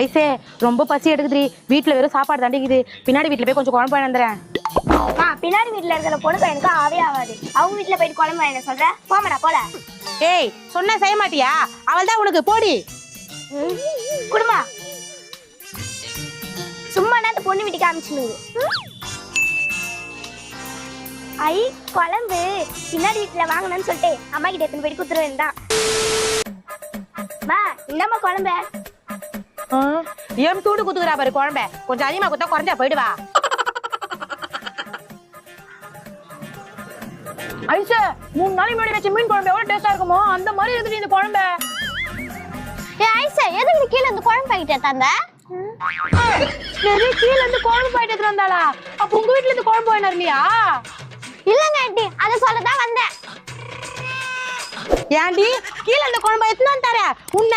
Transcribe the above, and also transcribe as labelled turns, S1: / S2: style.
S1: ஐசே ரொம்ப பசி எடுக்குதுடி. வீட்டுல வெறும் சாப்பாடு தாண்டிக்குது பின்னாடி வீட்டுல போய் கொஞ்சம் குழம்பு வாங்கிடுறேன்
S2: மா பின்னாடி வீட்ல இருக்கிற பொண்ணு பையனுக்கு ஆவே ஆகாது அவங்க வீட்ல போயிட்டு குழம்பு என்ன சொல்ற போமடா போல.
S1: ஏய் சொன்னா செய்ய மாட்டியா? அவள் தான் உனக்கு போடி.
S2: குடுமா. சும்மா அந்த பொண்ணு வீட்டுக்கு காமிச்சுனுது ஐ குழம்பு. பின்னாடி வீட்டுல வாங்கணும்னு சொல்லிட்டு அம்மா கிட்ட எடுத்துன்னு போயிட்டு குத்துரு வேண்டாம் மா இந்தம்மா குழம்பு.
S1: ஏன் தூண்டு குத்துக்கிறா பாரு குழம்ப. கொஞ்சம் அதிகமா குத்தா குறைஞ்சா போயிடுவா. ஐசா மூணு நாளைக்கு முன்னாடி வச்ச மீன் குழம்பு எவ்வளவு டேஸ்டா இருக்குமோ? அந்த மாதிரி இருக்குது இந்த குழம்பு.
S2: ஏ ஐசா எதுக்கு கீழே இந்த குழம்பு பாக்கெட் தந்த
S1: நிறைய கீழ இருந்து குழம்பு போயிட்டு எடுத்துட்டு வந்தாளா? அப்ப உங்க வீட்டுல இருந்து குழம்பு வாங்கினார் இல்லையா
S2: இல்லங்க ஆண்டி அதை சொல்லதான் வந்தேன்.
S1: ஏன்டி கீழ இந்த குழம்பு வந்து தர உன்ன.